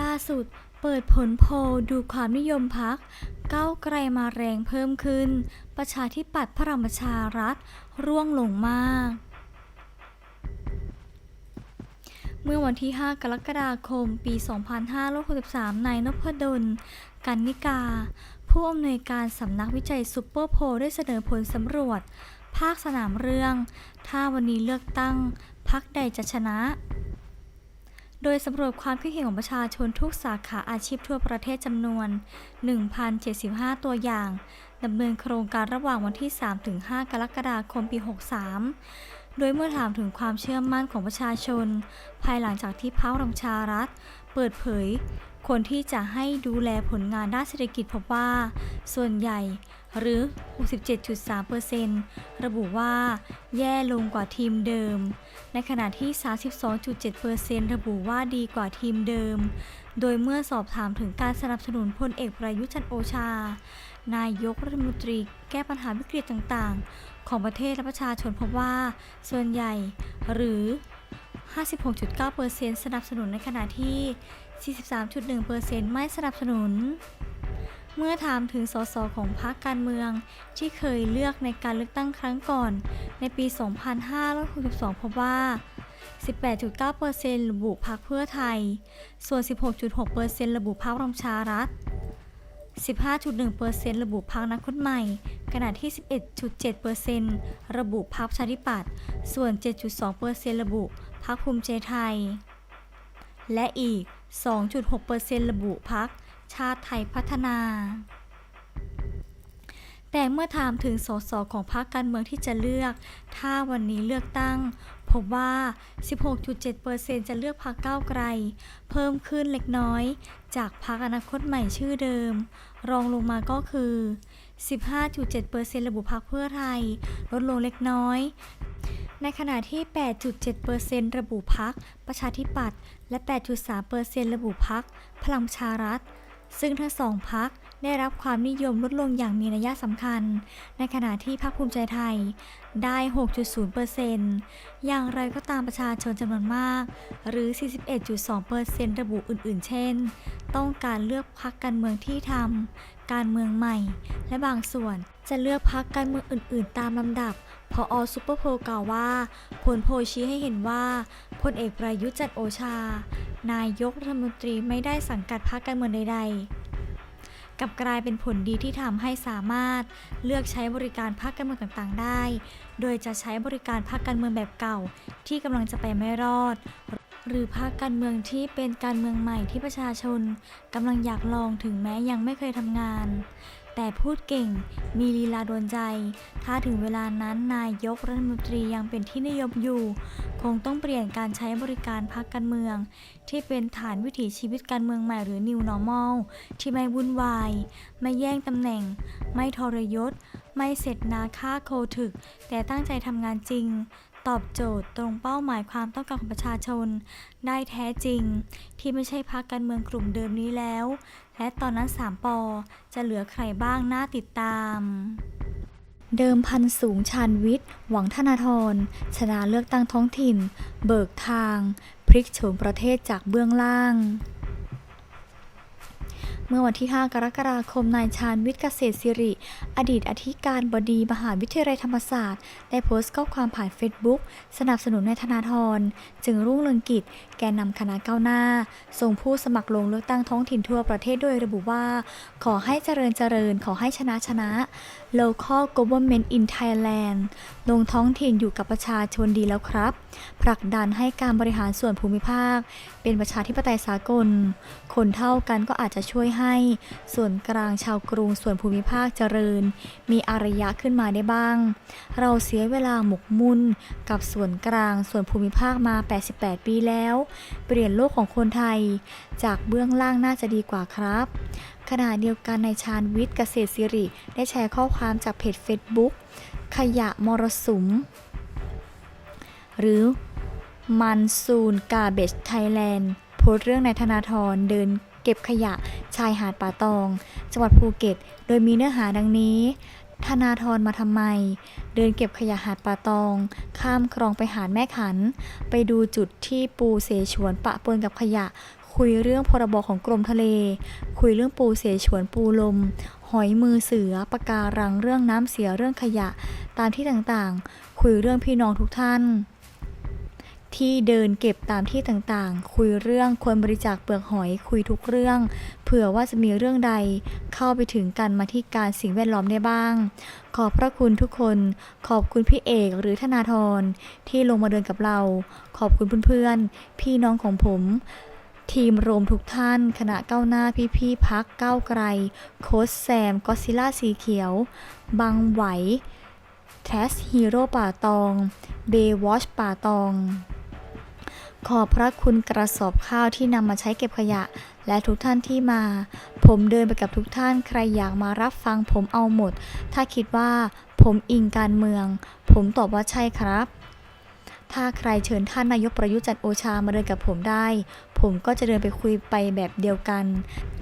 ล่าสุดเปิดผลโพลดูความนิยมพักก้าวไกลมาแรงเพิ่มขึ้น ประชาธิปัตย์พลังประชารัฐ ร่วงลงมาก เมื่อวันที่ 5 กรกฎาคม ปี 2563 นายนพดล กันนิกา ผู้อำนวยการสำนักวิจัยซูเปอร์โพลได้เสนอผลสำรวจ ภาคสนามเรื่อง ถ้าวันนี้เลือกตั้ง พักใดจะชนะ โดยสำรวจความคิดเห็นของประชาชนทุกสาขาอาชีพทั่วประเทศจำนวน 1,075 ตัวอย่างดำเนินโครงการระหว่างวันที่ 3-5 กรกฎาคมปี 63 โดยเมื่อถามถึงความเชื่อมั่นของประชาชน ภายหลังจากที่พรรคพลังประชารัฐเปิดเผย คนที่จะให้ดูแลผลงานด้านเศรษฐกิจพบว่า ส่วนใหญ่หรือ 67.3%ระบุว่าแย่ลงกว่าทีมเดิม ในขณะที่ 32.7%ระบุว่าดีกว่าทีมเดิม โดยเมื่อสอบถามถึงการสนับสนุนพลเอกประยุทธ์จันโอชา นายกรัฐมนตรีแก้ปัญหาวิกฤตต่างๆ ของประเทศและประชาชนพบว่า ส่วนใหญ่หรือ 56.9%สนับสนุนในขณะที่ 43.1%ไม่สนับสนุน เมื่อถามถึงสสของพรรคการเมืองที่เคยเลือกในการเลือกตั้งครั้งก่อน ในปี 2562 พบว่า 18.9%ระบุพรรคเพื่อไทย ส่วน 16.6%ระบุพรรครำชารัฐ 15.1%ระบุพรรคนักคนใหม่ ขณะที่ 11.7%ระบุพรรคประชาธิปัตย์ ส่วน 7.2%ระบุพรรคภูมิใจไทย และอีก 2.6%ระบุพรรคชาติไทยพัฒนา แต่เมื่อถามถึงสสของพรรคการเมืองที่จะเลือก ถ้าวันนี้เลือกตั้ง บว่า 16.7%จะเลือกพรรคก้าวไกล เพิ่มขึ้นเล็กน้อย จากพรรคอนาคตใหม่ชื่อเดิม รองลงมาก็คือ 15.7%ระบุพรรคเพื่อไทย ลดลงเล็กน้อย ในขณะที่ 8.7%ระบุพักประชาธิปัตย์ และ 8.3%ระบุพักพลังประชารัฐ ซึ่งทั้งสองพักได้รับความนิยมลดลงอย่างมีนัยสำคัญ ในขณะที่พรรคภูมิใจไทยได้ 6.0%อย่างไรก็ตามประชาชนจำนวนมาก หรือ 41.2%ระบุอื่นๆ เช่น ต้องการเลือกพักการเมืองที่ทำการเมืองใหม่ และบางส่วนจะเลือกพักการเมืองอื่น ๆ ตามลำดับพออซุปเปอร์โพลกล่าวว่า ผลโพลชี้ให้เห็นว่าพลเอกประยุทธ์จันโอชา นายกรัฐมนตรีไม่ได้สังกัดพรรคการเมืองใด ๆ กับกลายเป็นผลดีที่ทำให้สามารถเลือกใช้บริการพรรคการเมืองต่างๆ ได้ โดยจะใช้บริการพรรคการเมืองแบบเก่า ที่กำลังจะไปไม่รอด หรือพรรคการเมืองที่เป็นการเมืองใหม่ที่ประชาชนกำลังอยากลองถึงแม้ยังไม่เคยทำงาน แต่พูดเก่ง มีลีลาโดนใจ ถ้าถึงเวลานั้นนายกรัฐมนตรียังเป็นที่นิยมอยู่ คงต้องเปลี่ยนการใช้บริการพรรคการเมือง ที่เป็นฐานวิถีชีวิตการเมืองใหม่หรือ New Normal ที่ไม่วุ่นวาย ไม่แย่งตำแหน่ง ไม่ทรยศ ไม่เสร็จนาค่าโคถึก แต่ตั้งใจทำงานจริง ตอบโจทย์ตรงเป้าหมายความต้องการของประชาชน ได้แท้จริง ที่ไม่ใช่พรรคการเมืองกลุ่มเดิมนี้แล้ว และตอนนั้น3ปอจะเหลือใครบ้างน่าติดตามเดิมพันสูงชาญวิทย์ หวังธนาธรชนะเลือกตั้งท้องถิ่น เบิกทาง พลิกโฉมประเทศจากเบื้องล่าง เมื่อวันที่ 5 กรกฎาคม นายชาญวิทย์เกษตรสิริ อดีตอธิการบดีมหาวิทยาลัยธรรมศาสตร์ ได้โพสต์ข้อความผ่านเฟซบุ๊กสนับสนุนนายธนาธร จึงรุ่งเรืองกิจ แกนนำคณะก้าวหน้า ส่งผู้สมัครลงเลือกตั้งท้องถิ่นทั่วประเทศโดยระบุว่า ขอให้เจริญเจริญ ขอให้ชนะชนะ Local Government in Thailand ลงท้องถิ่นอยู่กับประชาชนดีแล้วครับ ผลักดันให้การบริหารส่วนภูมิภาค เป็นประชาธิปไตยสากล คนเท่ากันก็อาจจะช่วยให้ ส่วนกลางชาวกรุงส่วนภูมิภาคเจริญ มีอารยะขึ้นมาได้บ้าง เราเสียเวลาหมกมุ่นกับส่วนกลางส่วนภูมิภาคมา 88 ปีแล้ว เปลี่ยนโลกของคนไทย จากเบื้องล่างน่าจะดีกว่าครับ ขณะเดียวกันในชาญวิทย์เกษตรศิริ ได้แชร์ข้อความจากเพจ Facebook ขยะมรสุม หรือมันซูนกาเบจไทยแลนด์โพสเรื่องนายธนาธรเดินเก็บขยะชายหาดป่าตอง จังหวัดภูเก็ต โดยมีเนื้อหาดังนี้ธนาธรมาทำไม เดินเก็บขยะหาดป่าตอง ข้ามคลองไปหาดแม่ขัน ไปดูจุดที่ปูเสฉวนปะปนกับขยะ คุยเรื่องพรบของกรมทะเล คุยเรื่องปูเสฉวนปูลม หอยมือเสือปะการังเรื่องน้ำเสียเรื่องขยะ ตามที่ต่างๆ คุยเรื่องพี่น้องทุกท่าน ที่เดินเก็บตามที่ต่างๆ คุยเรื่องควรบริจาคเปลือกหอยคุยทุกเรื่อง เผื่อว่าจะมีเรื่องใดเข้าไปถึงกันมาที่การสิ่งแวดล้อมได้บ้าง ขอบพระคุณทุกคน ขอบคุณพี่เอกหรือธนาธรที่ลงมาเดินกับเรา ขอบคุณเพื่อนๆ พี่น้องของผม ทีมโรมทุกท่านคณะก้าวหน้าพี่ๆพักก้าวไกล โค้ชแซมก็ซิล่าสีเขียว บังไหวแทสฮีโร่ป่าตอง เบวอชป่าตอง ขอบพระคุณกระสอบข้าวที่นำมาใช้เก็บขยะ และทุกท่านที่มา ผมเดินไปกับทุกท่านใครอยากมารับฟังผมเอาหมด ถ้าคิดว่าผมอิงการเมือง ผมตอบว่าใช่ครับ ถ้าใครเชิญท่านนายกประยุทธ์จันโอชามาเดินกับผมได้ ผมก็จะเดินไปคุยไปแบบเดียวกัน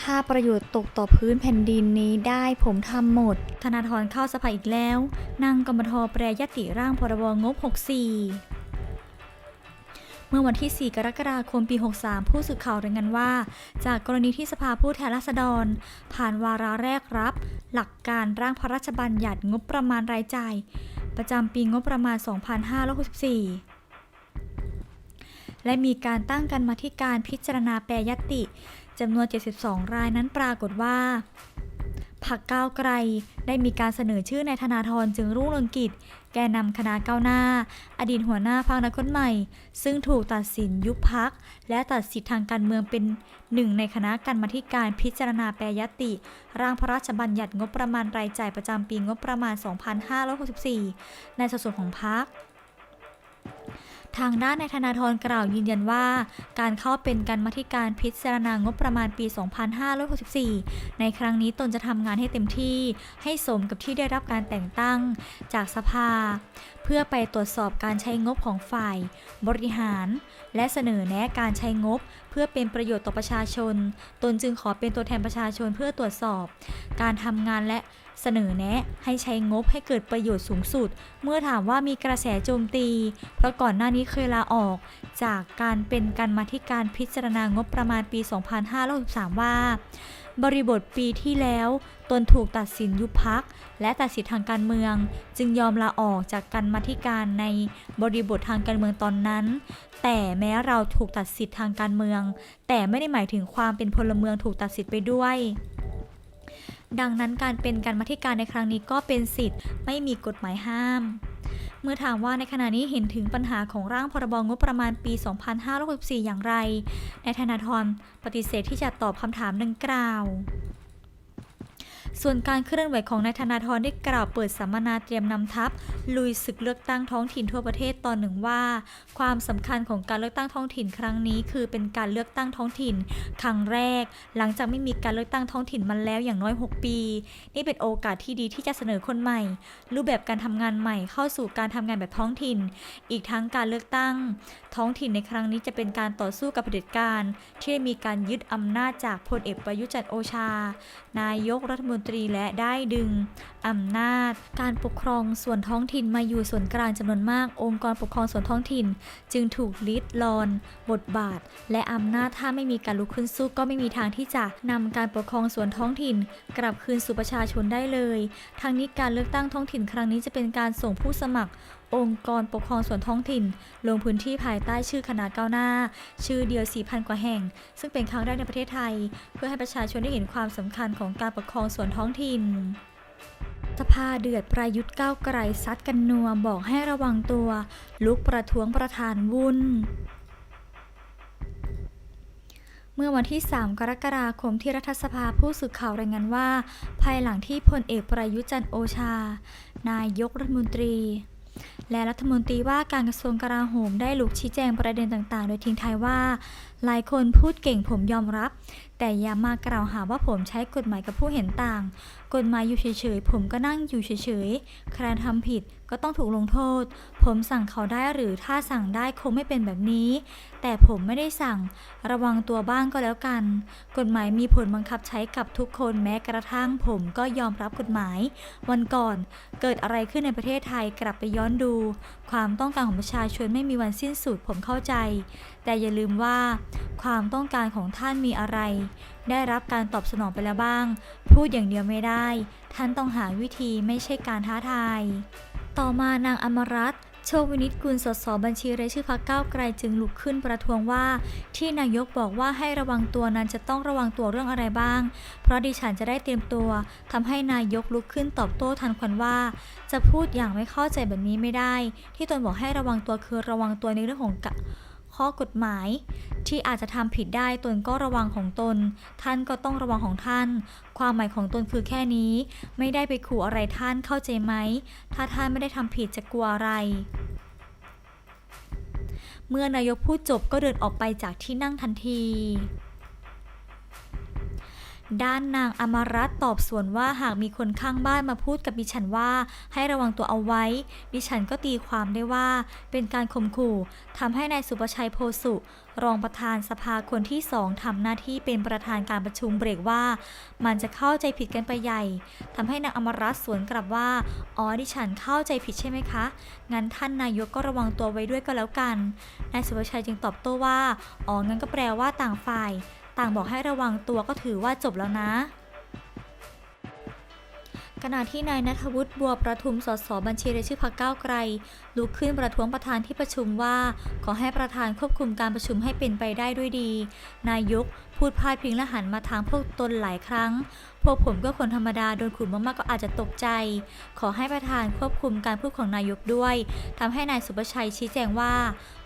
ถ้าประโยชน์ตกต่อพื้นแผ่นดินนี้ได้ผมทำหมด ธนาธรเข้าสภาอีกแล้ว นั่งกรมทแปรยติร่างพรบงบ 64เมื่อวันที่ 4 กรกฎาคม ปี 63 ผู้สื่อข่าวรายงานว่า จากกรณีที่สภาผู้แทนราษฎร ผ่านวาระแรกรับ หลักการร่างพระราชบัญญัติงบประมาณรายจ่าย ประจำปีงบประมาณ 2564 และมีการตั้งกันมาที่การพิจารณาแปรยติจำนวน 72 รายนั้นปรากฏว่าพักก้าวไกลได้มีการเสนอชื่อนายธนาธรจึงรุ่งเรืองกิจ แกนนำคณะก้าวหน้า อดีตหัวหน้าพรรคนักคนใหม่ ซึ่งถูกตัดสินยุบพัก และตัดสิทธิทางการเมืองเป็นหนึ่งในคณะกรรมาธิการพิจารณาแปรยติ ร่างพระราชบัญญัติงบประมาณรายจ่ายประจำปีงบประมาณ 2564 ในสัดส่วนของพัก ทางด้านนายธนาธรกล่าวยืนยันว่า การเข้าเป็นการมาธิการพิจารณางบประมาณปี 2564 ในครั้งนี้ตนจะทำงานให้เต็มที่ ให้สมกับที่ได้รับการแต่งตั้งจากสภา เพื่อไปตรวจสอบการใช้งบของฝ่าย บริหาร และเสนอแนะการใช้งบ เพื่อเป็นประโยชน์ต่อประชาชน ตนจึงขอเป็นตัวแทนประชาชนเพื่อตรวจสอบ การทำงานและ เสนอแนะให้ใช้งบให้เกิดประโยชน์สูงสุด เมื่อถามว่ามีกระแสโจมตี เพราะก่อนหน้านี้เคยลาออก จากการเป็นการมาธิการพิจารณางบประมาณปี 2563 ว่า บริบทปีที่แล้ว ตนถูกตัดสินยุบพัก และตัดสิทธิทางการเมือง จึงยอมลาออกจากการมาธิการในบริบททางการเมืองตอนนั้น แต่แม้เราถูกตัดสิทธิทางการเมือง แต่ไม่ได้หมายถึงความเป็นพลเมืองถูกตัดสิทธิ์ไปด้วย ดังนั้นการเป็นการมาธิการในครั้งนี้ก็เป็นสิทธิ์ ไม่มีกฎหมายห้าม เมื่อถามว่าในขณะนี้เห็นถึงปัญหาของร่างพรบงบประมาณปี 2564 อย่างไรนายธนาธรปฏิเสธที่จะตอบคำถามดังกล่าว ส่วนการเคลื่อนไหวของนายธนาธรได้กล่าวเปิดสัมมนาเตรียมนำทัพ ลุยศึกเลือกตั้งท้องถิ่นทั่วประเทศตอนหนึ่งว่า ความสำคัญของการเลือกตั้งท้องถิ่นครั้งนี้ คือเป็นการเลือกตั้งท้องถิ่น ครั้งแรก หลังจากไม่มีการเลือกตั้งท้องถิ่นมาแล้วอย่างน้อย 6 ปี นี่เป็นโอกาสที่ดีที่จะเสนอคนใหม่ รูปแบบการทำงานใหม่เข้าสู่การทำงานแบบท้องถิ่น อีกทั้งการเลือกตั้ง ท้องถิ่นในครั้งนี้จะเป็นการต่อสู้กับเผด็จการ ที่ได้มีการยึดอำนาจจากพลเอกประยุจันทร์โอชา นายกรัฐมนตรีและได้ดึงอำนาจ การปกครองส่วนท้องถิ่นมาอยู่ส่วนกลางจำนวนมาก องค์กรปกครองส่วนท้องถิ่น จึงถูกลิดรอน บทบาท และอำนาจถ้าไม่มีการลุกขึ้นสู้ก็ไม่มีทางที่จะนำการปกครองส่วนท้องถิ่น กลับคืนสู่ประชาชนได้เลยทางนี้การเลือกตั้งท้องถิ่นครั้งนี้จะเป็นการส่งผู้สมัคร องค์กรปกครองส่วนท้องถิ่น ลงพื้นที่ภายใต้ชื่อคณะก้าวหน้า ชื่อเดียว 4,000 กว่าแห่ง ซึ่งเป็นครั้งแรกในประเทศไทย เพื่อให้ประชาชนได้เห็นความสำคัญของการปกครองส่วนท้องถิ่นสภาเดือดประยุทธ์ก้าวไกลซัดกันนัวบอกให้ระวังตัว ลุกประท้วงประธานวุ่น เมื่อวันที่ 3 กรกฎาคมที่รัฐสภาผู้สื่อข่าวรายงานว่า ภายหลังที่พลเอกประยุทธ์จันโอชา นายกรัฐมนตรี และรัฐมนตรีว่าการกระทรวงกลาโหมได้ลุกชี้แจงประเด็นต่างๆ โดยทิ้งท้ายว่า หลายคนพูดเก่งผมยอมรับ แต่อย่ามากล่าวหาว่าผมใช้กฎหมายกับผู้เห็นต่าง กฎหมายอยู่เฉยๆ ผมก็นั่งอยู่เฉยๆ ใครทำผิดก็ต้องถูกลงโทษ ผมสั่งเขาได้หรือถ้าสั่งได้คงไม่เป็นแบบนี้ แต่ผมไม่ได้สั่ง ระวังตัวบ้างก็แล้วกัน กฎหมายมีผลบังคับใช้กับทุกคนแม้กระทั่งผมก็ยอมรับกฎหมาย วันก่อนเกิดอะไรขึ้นในประเทศไทยกลับไปย้อนดู ความต้องการของประชาชนไม่มีวันสิ้นสุดผมเข้าใจ แต่อย่าลืมว่าความต้องการของท่านมีอะไร ได้รับการตอบสนองไปแล้วบ้าง พูดอย่างเดียวไม่ได้ ท่านต้องหาวิธีไม่ใช่การท้าทาย ต่อมานางอมรัตน์โชควินิตกุลสสบัญชีรายชื่อพักก้าวไกลจึงลุกขึ้นประท้วงว่า ที่นายกบอกว่าให้ระวังตัวนั้นจะต้องระวังตัวเรื่องอะไรบ้าง เพราะดิฉันจะได้เตรียมตัวทำให้นายกลุกขึ้นตอบโต้ทันควันว่า จะพูดอย่างไม่เข้าใจแบบนี้ไม่ได้ ที่ตนบอกให้ระวังตัวคือระวังตัวในเรื่องของกะ ข้อกฎหมาย ที่อาจจะทำผิดได้ตนก็ระวังของตน ท่านก็ต้องระวังของท่าน ความหมายของตนคือแค่นี้ ไม่ได้ไปขู่อะไรท่านเข้าใจไหม ถ้าท่านไม่ได้ทำผิดจะกลัวอะไรเมื่อนายกพูดจบก็เดินออกไปจากที่นั่งทันที ด้านนางอมรัตน์ตอบสวนว่าหากมีคนข้างบ้านมาพูดกับดิฉันว่า ให้ระวังตัวเอาไว้ ดิฉันก็ตีความได้ว่า เป็นการข่มขู่ทำให้นายสุประชัยโพสุ รองประธานสภาคนที่สองทำหน้าที่เป็นประธานการประชุมเบรกว่า มันจะเข้าใจผิดกันไปใหญ่ทำให้นางอมรัตน์สวนกลับว่าอ๋อดิฉันเข้าใจผิดใช่ไหมคะงั้นท่านนายกก็ระวังตัวไว้ด้วยก็แล้วกันนายสุประชัยจึงตอบโต้ว่าอ๋องั้นก็แปลว่าต่างฝ่าย ต่างบอกให้ระวังตัวก็ถือว่าจบแล้วนะขณะที่นายนัทวุฒิบัวประทุมสสบัญชีรายชื่อพรรคก้าวไกล ลุกขึ้นประท้วงประธานที่ประชุมว่า ขอให้ประธานควบคุมการประชุมให้เป็นไปได้ด้วยดี นายกพูดพาดพิงและหันมาทางพวกตนหลายครั้ง พวกผมก็คนธรรมดาโดนขุดมากๆก็อาจจะตกใจ ขอให้ประธานควบคุมการพูดของนายกด้วยทำให้นายสุประชัยชี้แจงว่า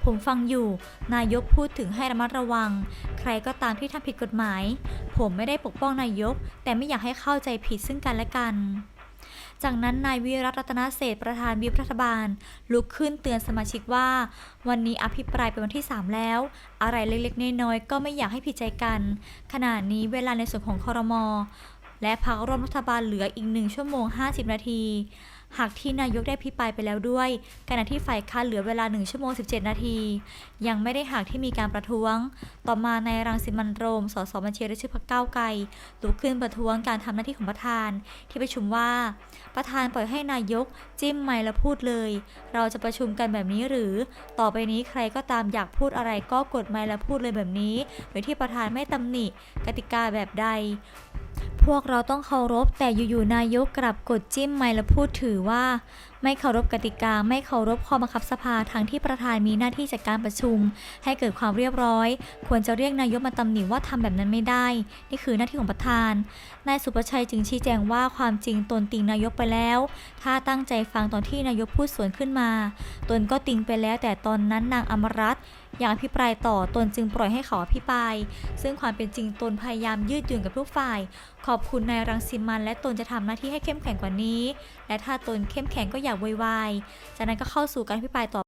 ผมฟังอยู่ นายกพูดถึงให้ระมัดระวัง ใครก็ตามที่ทำผิดกฎหมาย ผมไม่ได้ปกป้องนายก แต่ไม่อยากให้เข้าใจผิดซึ่งกันและกันจากนั้นนายวิรัตรัตนเศษประธานวิปรัฐบาล ลุกขึ้นเตือนสมาชิกว่า วันนี้อภิปรายเป็นวันที่ 3 แล้ว อะไรเล็กๆน้อยๆก็ไม่อยากให้ผิดใจกัน ขณะนี้เวลาในส่วนของคอรมอ และพักร่วมรัฐบาลเหลืออีก 1 ชั่วโมง 50 นาที หากที่นายกได้พิปรายไปแล้วด้วยขณะที่ฝ่ายค้านเหลือเวลา 1 ชั่วโมง 17 นาที ยังไม่ได้หากที่มีการประท้วง ต่อมาในายรังสิมันโรม สสบัญชีรายชื่อพรรคก้าวไกลลุกขึ้นประท้วงการทำหน้าที่ของประธาน ที่ประชุมว่า ประธานปล่อยให้นายก จิ้มไมค์แล้วพูดเลย เราจะประชุมกันแบบนี้หรือ ต่อไปนี้ใครก็ตามอยากพูดอะไรก็กดไมค์แล้วพูดเลยแบบนี้ โดยที่ประธานไม่ตำหนิกติกาแบบใด พวกเราต้องเคารพ แต่อยู่ๆนายกกลับกดจิ้มไมค์แล้วพูดถือว่า ไม่เคารพกติกา ไม่เคารพข้อบังคับสภาทางที่ประธานมีหน้าที่จัดการประชุม ให้เกิดความเรียบร้อย ควรจะเรียกนายกมาตำหนิว่าทำแบบนั้นไม่ได้ นี่คือหน้าที่ของประธาน นายสุประชัยจึงชี้แจงว่าความจริงตนติงนายกไปแล้ว ถ้าตั้งใจฟังตอนที่นายกพูดสวนขึ้นมา ตนก็ติงไปแล้ว แต่ตอนนั้นนางอมรัตน์ ยากอภิปรายต่อตนจึงปล่อยให้เขาอภิปราย ซึ่งความเป็นจริงตนพยายามยืดหยุ่นกับทุกฝ่าย ขอบคุณนายรังสิมัน และตนจะทำหน้าที่ให้เข้มแข็งกว่านี้ และถ้าตนเข้มแข็งก็อยากโวยวาย จากนั้นก็เข้าสู่การอภิปรายต่อ